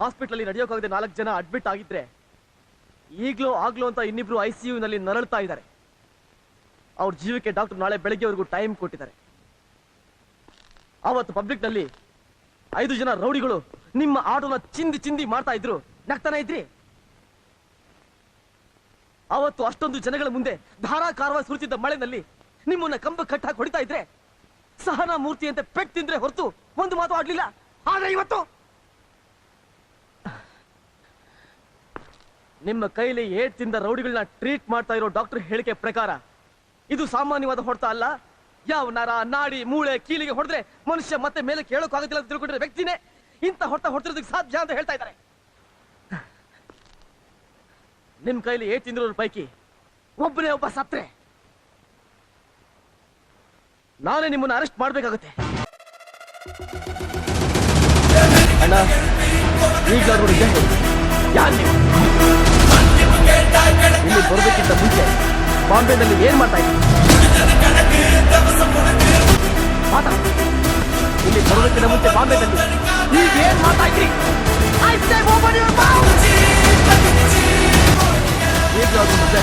Hospital ನಡೆಯೋಕ್ಕಾಗದೆ ನಾಲ್ಕು ಜನ admit ಆಗಿದ್ರೆ ಈಗಲೂ ಆಗ್ಲೋ ಅಂತ ಇನ್ನಿಬ್ರು ಐ ಸಿ ನಲ್ಲಿ ನರಳ್ತಾ ಇದ್ದಾರೆ. ಅವ್ರ ಜೀವಕ್ಕೆ ಡಾಕ್ಟರ್ ನಾಳೆ ಬೆಳಗ್ಗೆವರೆಗೂ ಟೈಮ್ ಕೊಟ್ಟಿದ್ದಾರೆ. ಅವತ್ತು ಪಬ್ಲಿಕ್ನಲ್ಲಿ ಐದು ಜನ ರೌಡಿಗಳು ನಿಮ್ಮ ಆಟೋನ ಚಿಂದಿ ಚಿಂದಿ ಮಾಡ್ತಾ ಇದ್ರು. ನಗ್ತಾನೆ ಇದ್ರಿ? ಅವತ್ತು ಅಷ್ಟೊಂದು ಜನಗಳ ಮುಂದೆ ಧಾರಾಕಾರವಾಗಿ ಸುರಿತಿದ್ದ ಮಳೆನಲ್ಲಿ ನಿಮ್ಮನ್ನ ಕಂಬ ಕಟ್ಟಾಗಿ ಹೊಡಿತಾ ಇದ್ರೆ ಸಹನಾ ಮೂರ್ತಿ ಅಂತ ಪೆಟ್ ತಿಂದ್ರೆ ಹೊರತು ಒಂದು ಮಾತು ಆಗ್ಲಿಲ್ಲ ಆದ್ರೆ ಇವತ್ತು ನಿಮ್ಮ ಕೈಲಿ ಏಟ್ ತಿಂದ ರೌಡಿಗಳನ್ನ ಟ್ರೀಟ್ ಮಾಡ್ತಾ ಇರೋ ಡಾಕ್ಟರ್ ಹೇಳಿಕೆ ಪ್ರಕಾರ, ಇದು ಸಾಮಾನ್ಯವಾದ ಹೊಡೆತ ಅಲ್ಲ. ಯಾವ ನರ ನಾಡಿ, ಮೂಳೆ, ಕೀಲಿಗೆ ಹೊಡೆದ್ರೆ ಮನುಷ್ಯ ಮತ್ತೆ ಮೇಲೆ ಕೇಳೋಕ್ಕಾಗೋದಿಲ್ಲ ಅಂತ ತಿಳ್ಕೊಂಡಿರೋ ವ್ಯಕ್ತಿನೇ ಇಂಥ ಹೊಡೆತ ಹೊಡ್ತಿರೋದಕ್ಕೆ ಸಾಧ್ಯ ಅಂತ ಹೇಳ್ತಾ ಇದ್ದಾರೆ. ನಿಮ್ ಕೈಲಿ ಏಟ್ ತಿಂದಿರೋ ಪೈಕಿ ಒಬ್ಬನೇ ಒಬ್ಬ ಸತ್ರೆ. ನಾನೇ ನಿಮ್ಮನ್ನ ಅರೆಸ್ಟ್ ಮಾಡಬೇಕಾಗುತ್ತೆ. ಅಣ್ಣ, ಈಗಲಾದ್ರೂ ಯಾರು ನೀವು? ಇಲ್ಲಿ ಬರೋದಕ್ಕಿಂತ ಮುಂಚೆ ಬಾಂಬೆನಲ್ಲಿ ಏನ್ ಮಾಡ್ತಾ ಇದ್ದೀರಿ ಮಾತಾಡ ಇಲ್ಲಿ ಬರೋದಕ್ಕಿಂತ ಮುಂಚೆ ಬಾಂಬೆನಲ್ಲಿ ಈಗ ಏನ್ ಮಾಡ್ತಾ ನಿಜ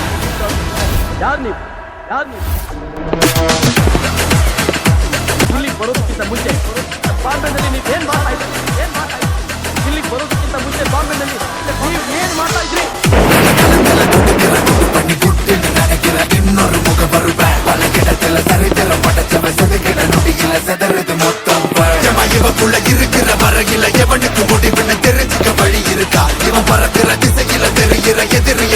ಯಾರು ನೀವು? ಯಾರು ನೀವು? ಇಲ್ಲಿ ಬರೋದಕ್ಕಿಂತ ಮುಂಚೆ ಬಾಂಬೆನಲ್ಲಿ ನೀವು ಏನ್ ಮಾಡ್ತಾ ಇದ್ರಿ? ಏನ್ ಮಾಡ್ತಾ ಇಲ್ಲಿ ಬರೋದಕ್ಕಿಂತ ಮುಂಚೆ பறக்கிற திசையில தெரிகிற எதிரி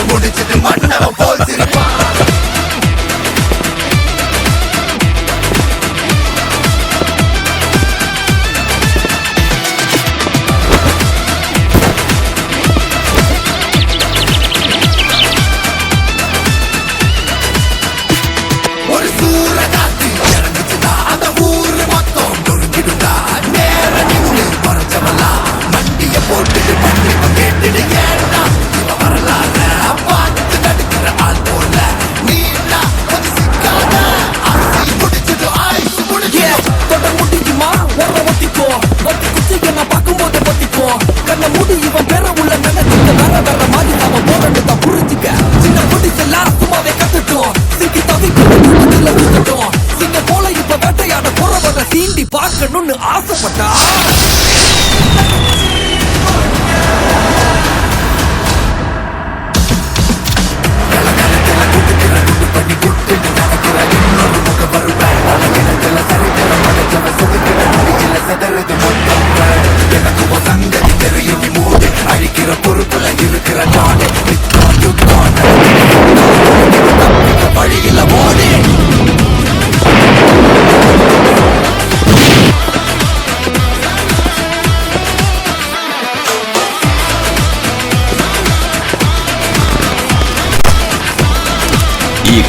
Oh!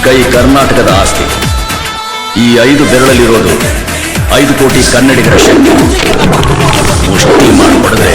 ಕೈ ಕರ್ನಾಟಕದ ಆಸ್ತಿ. ಈ ಐದು ಬೆರಳಲ್ಲಿರೋದು ಐದು ಕೋಟಿ ಕನ್ನಡಿಗರ ಶಕ್ತಿ. ಮುಷ್ಟಿ ಮಾಡಿಕೊಡದೆ